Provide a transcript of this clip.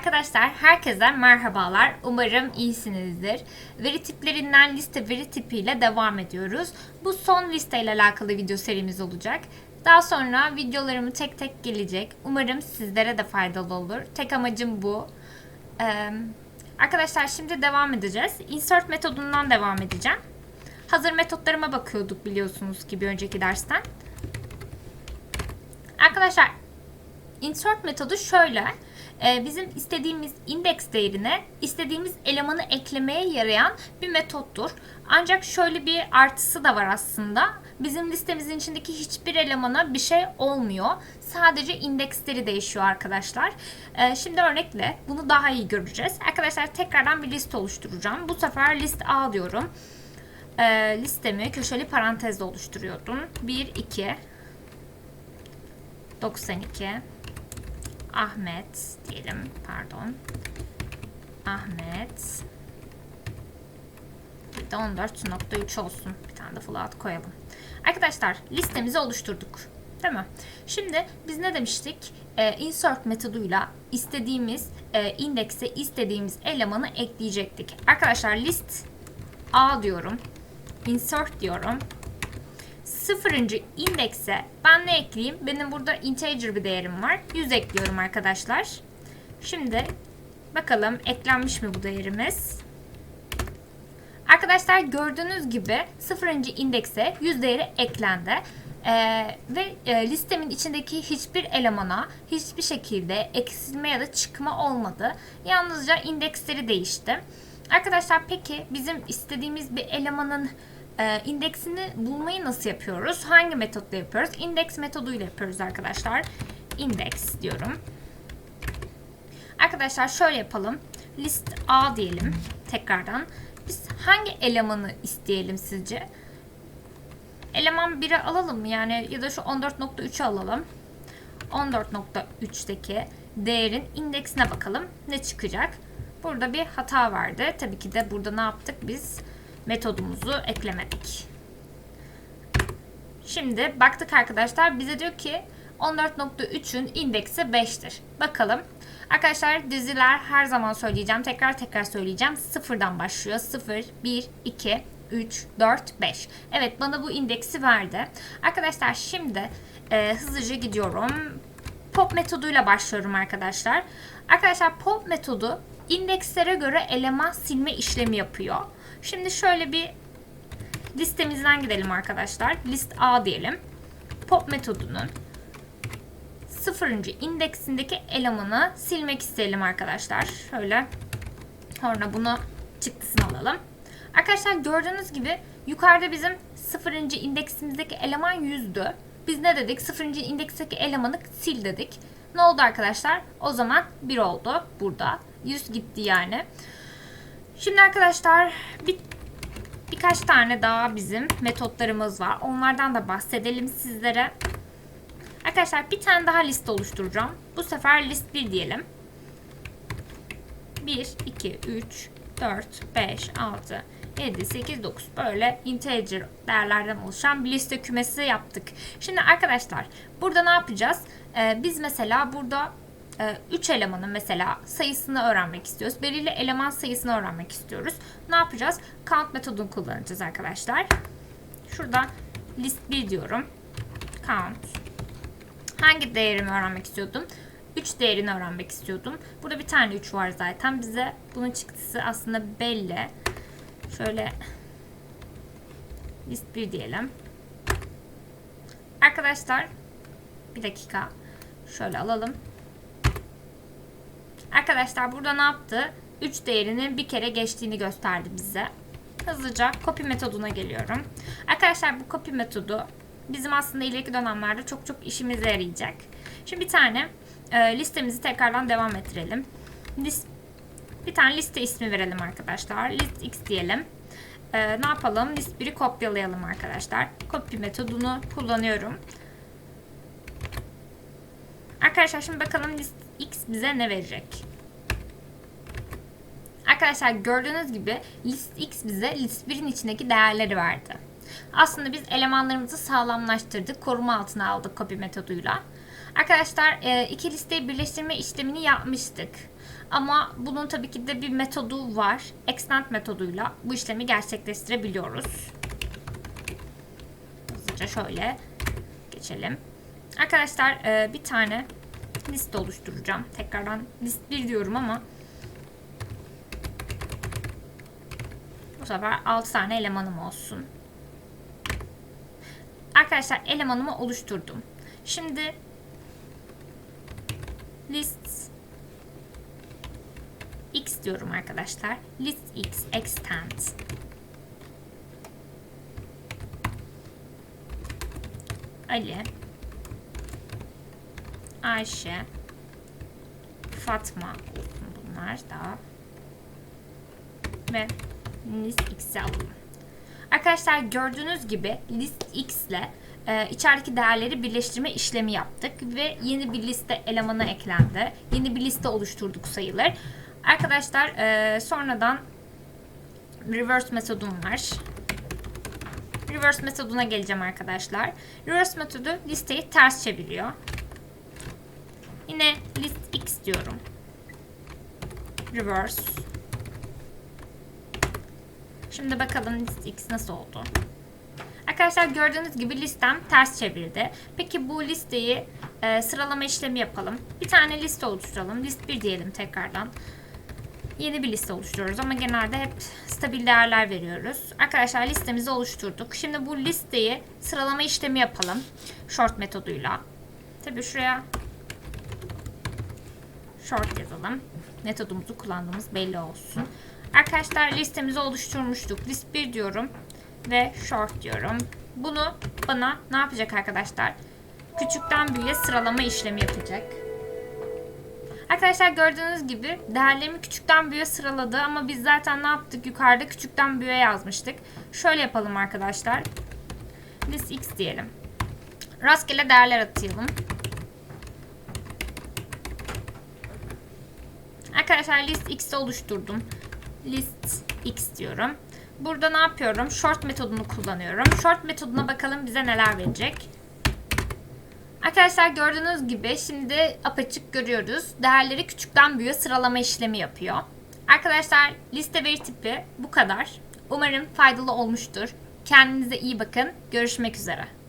Arkadaşlar herkese merhabalar. Umarım iyisinizdir. Veri tiplerinden liste veri tipiyle devam ediyoruz. Bu son listeyle alakalı video serimiz olacak. Daha sonra videolarımı tek tek gelecek. Umarım sizlere de faydalı olur. Tek amacım bu. Ee, arkadaşlar şimdi devam edeceğiz. Insert metodundan devam edeceğim. Hazır metotlarıma bakıyorduk biliyorsunuz ki bir önceki dersten. Arkadaşlar insert metodu şöyle. e, Bizim istediğimiz indeks değerine istediğimiz elemanı eklemeye yarayan bir metottur. Ancak şöyle bir artısı da var aslında. Bizim listemizin içindeki hiçbir elemana bir şey olmuyor. Sadece indeksleri değişiyor arkadaşlar. E, Şimdi örnekle bunu daha iyi göreceğiz. Arkadaşlar tekrardan bir liste oluşturacağım. Bu sefer list A diyorum. E, Listemi köşeli parantezle oluşturuyordum. 1, 2, 92 Ahmet diyelim pardon. Ahmet. Bir de 14.3 olsun. Bir tane de float koyalım. Arkadaşlar listemizi oluşturduk değil mi? Şimdi biz ne demiştik? Ee, insert metoduyla istediğimiz e, indekse istediğimiz elemanı ekleyecektik. Arkadaşlar list A diyorum insert diyorum sıfırıncı indekse ben ne ekleyeyim? Benim burada integer bir değerim var. 100 ekliyorum arkadaşlar. Şimdi bakalım eklenmiş mi bu değerimiz? Arkadaşlar gördüğünüz gibi sıfırıncı indekse 100 değeri eklendi. Ee, ve e, listemin içindeki hiçbir elemana hiçbir şekilde eksilme ya da çıkma olmadı. Yalnızca indeksleri değişti. Arkadaşlar peki bizim istediğimiz bir elemanın e, indeksini bulmayı nasıl yapıyoruz? Hangi metotla yapıyoruz? Index metoduyla yapıyoruz arkadaşlar. Index diyorum. Arkadaşlar şöyle yapalım. List A diyelim tekrardan. Biz hangi elemanı isteyelim sizce? Eleman 1'i alalım mı? Yani ya da şu 14.3'ü alalım. 14.3'teki değerin indeksine bakalım. Ne çıkacak? Burada bir hata vardı. Tabii ki de burada ne yaptık biz? Metodumuzu eklemedik. Şimdi baktık arkadaşlar bize diyor ki 14.3'ün indeksi 5'tir. Bakalım. Arkadaşlar diziler her zaman söyleyeceğim. Tekrar tekrar söyleyeceğim. Sıfırdan başlıyor. 0, 1, 2, 3, 4, 5. Evet bana bu indeksi verdi. Arkadaşlar şimdi e, hızlıca gidiyorum. Pop metoduyla başlıyorum arkadaşlar. Arkadaşlar pop metodu indekslere göre eleman silme işlemi yapıyor. Şimdi şöyle bir listemizden gidelim arkadaşlar. List A diyelim. Pop metodunun sıfırıncı indeksindeki elemanı silmek isteyelim arkadaşlar. Şöyle sonra bunu çıktısını alalım. Arkadaşlar gördüğünüz gibi yukarıda bizim sıfırıncı indeksimizdeki eleman 100'dü. Biz ne dedik? Sıfırıncı indeksteki elemanı sil dedik. Ne oldu arkadaşlar? O zaman 1 oldu burada. 100 gitti yani. Şimdi arkadaşlar bir, birkaç tane daha bizim metotlarımız var. Onlardan da bahsedelim sizlere. Arkadaşlar bir tane daha liste oluşturacağım. Bu sefer list 1 diyelim. 1, 2, 3, 4, 5, 6, 7, 8, 9 böyle integer değerlerden oluşan bir liste kümesi yaptık. Şimdi arkadaşlar burada ne yapacağız? Ee, biz mesela burada 3 elemanın mesela sayısını öğrenmek istiyoruz. Belirli eleman sayısını öğrenmek istiyoruz. Ne yapacağız? Count metodunu kullanacağız arkadaşlar. Şurada list 1 diyorum. Count. Hangi değerimi öğrenmek istiyordum? 3 değerini öğrenmek istiyordum. Burada bir tane 3 var zaten. Bize bunun çıktısı aslında belli. Şöyle list 1 diyelim. Arkadaşlar bir dakika. Şöyle alalım. Arkadaşlar burada ne yaptı? 3 değerinin bir kere geçtiğini gösterdi bize. Hızlıca copy metoduna geliyorum. Arkadaşlar bu copy metodu bizim aslında ileriki dönemlerde çok çok işimize yarayacak. Şimdi bir tane e, listemizi tekrardan devam ettirelim. List, bir tane liste ismi verelim arkadaşlar. List x diyelim. E, ne yapalım? List 1'i kopyalayalım arkadaşlar. Copy metodunu kullanıyorum. Arkadaşlar şimdi bakalım list x bize ne verecek? Arkadaşlar gördüğünüz gibi list x bize list 1'in içindeki değerleri verdi. Aslında biz elemanlarımızı sağlamlaştırdık. Koruma altına aldık copy metoduyla. Arkadaşlar e, iki listeyi birleştirme işlemini yapmıştık. Ama bunun tabii ki de bir metodu var. Extend metoduyla bu işlemi gerçekleştirebiliyoruz. Hızlıca şöyle geçelim. Arkadaşlar e, bir tane liste oluşturacağım. Tekrardan list 1 diyorum ama sefer 6 tane elemanım olsun. Arkadaşlar elemanımı oluşturdum. Şimdi list x diyorum arkadaşlar. List x extend Ali Ayşe Fatma bunlar da ve list x'i alalım. Arkadaşlar gördüğünüz gibi list x ile e, içerideki değerleri birleştirme işlemi yaptık ve yeni bir liste elemanı eklendi. Yeni bir liste oluşturduk sayılır. Arkadaşlar e, sonradan reverse metodum var. Reverse metoduna geleceğim arkadaşlar. Reverse metodu listeyi ters çeviriyor. Yine list x diyorum. Reverse. Şimdi bakalım list x nasıl oldu. Arkadaşlar gördüğünüz gibi listem ters çevirdi. Peki bu listeyi e, sıralama işlemi yapalım. Bir tane liste oluşturalım. List 1 diyelim tekrardan. Yeni bir liste oluşturuyoruz ama genelde hep stabil değerler veriyoruz. Arkadaşlar listemizi oluşturduk. Şimdi bu listeyi sıralama işlemi yapalım. Short metoduyla. Tabii şuraya short yazalım. Metodumuzu kullandığımız belli olsun. Arkadaşlar listemizi oluşturmuştuk. List 1 diyorum ve short diyorum. Bunu bana ne yapacak arkadaşlar? Küçükten büyüğe sıralama işlemi yapacak. Arkadaşlar gördüğünüz gibi değerlerimi küçükten büyüğe sıraladı ama biz zaten ne yaptık? Yukarıda küçükten büyüğe yazmıştık. Şöyle yapalım arkadaşlar. List x diyelim. Rastgele değerler atayalım. Arkadaşlar list x'i oluşturdum. List x diyorum. Burada ne yapıyorum? Short metodunu kullanıyorum. Short metoduna bakalım bize neler verecek. Arkadaşlar gördüğünüz gibi şimdi apaçık görüyoruz. Değerleri küçükten büyüğe sıralama işlemi yapıyor. Arkadaşlar liste veri tipi bu kadar. Umarım faydalı olmuştur. Kendinize iyi bakın. Görüşmek üzere.